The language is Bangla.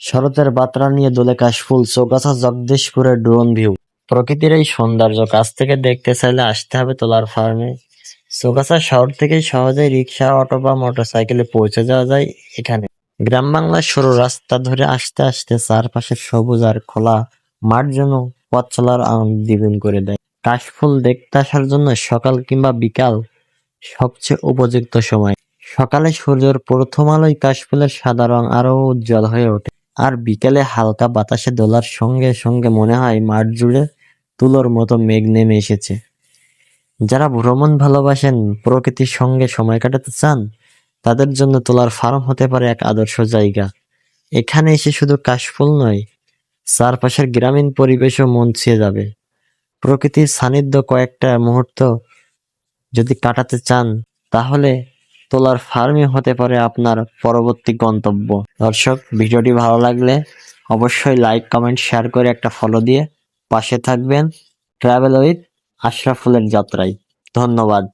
শরতের বার্তা নিয়ে দোলে কাশফুল চৌগাছা জগদীশপুরের ড্রোন ভিউ। প্রকৃতির এই সৌন্দর্য কাছ থেকে দেখতে চাইলে আসতে হবে তোলার ফার্মে। চৌগাছা শহর থেকে সহজেই রিক্সা, অটো বা মোটরসাইকেলে পৌঁছে যাওয়া যায় এখানে। গ্রাম বাংলার সরু রাস্তা ধরে আসতে আসতে চারপাশে সবুজ আর খোলা মাঠ যেন পথ চলার আনন্দ দ্বিগুণ করে দেয়। কাশফুল দেখতে আসার জন্য সকাল কিংবা বিকাল সবচেয়ে উপযুক্ত সময়। সকালে সূর্যের প্রথম আলোয় কাশফুলের সাদা রং আরও উজ্জ্বল হয়ে ওঠে। আর বিকেলে হালকা বাতাসে দোলার সঙ্গে সঙ্গে মনে হয় মাঠ জুড়ে তুলোর মতো মেঘ নেমে এসেছে। যারা ভ্রমণ ভালোবাসেন, প্রকৃতির সঙ্গে সময় কাটাতে চান, তাদের জন্য তোলার ফার্ম হতে পারে এক আদর্শ জায়গা। এখানে এসে শুধু কাশফুল নয়, চারপাশের গ্রামীণ পরিবেশও মন ছুঁয়ে যাবে। প্রকৃতির সান্নিধ্য কয়েকটা মুহূর্ত যদি কাটাতে চান, তাহলে তোলার ফার্মই হতে পারে আপনার পরবর্তী গন্তব্য। দর্শক, ভিডিওটি ভালো লাগলে অবশ্যই লাইক কমেন্ট শেয়ার করে একটা ফলো দিয়ে পাশে থাকবেন। ট্রাভেল উইথ আশরাফুলের যাত্রায়। ধন্যবাদ।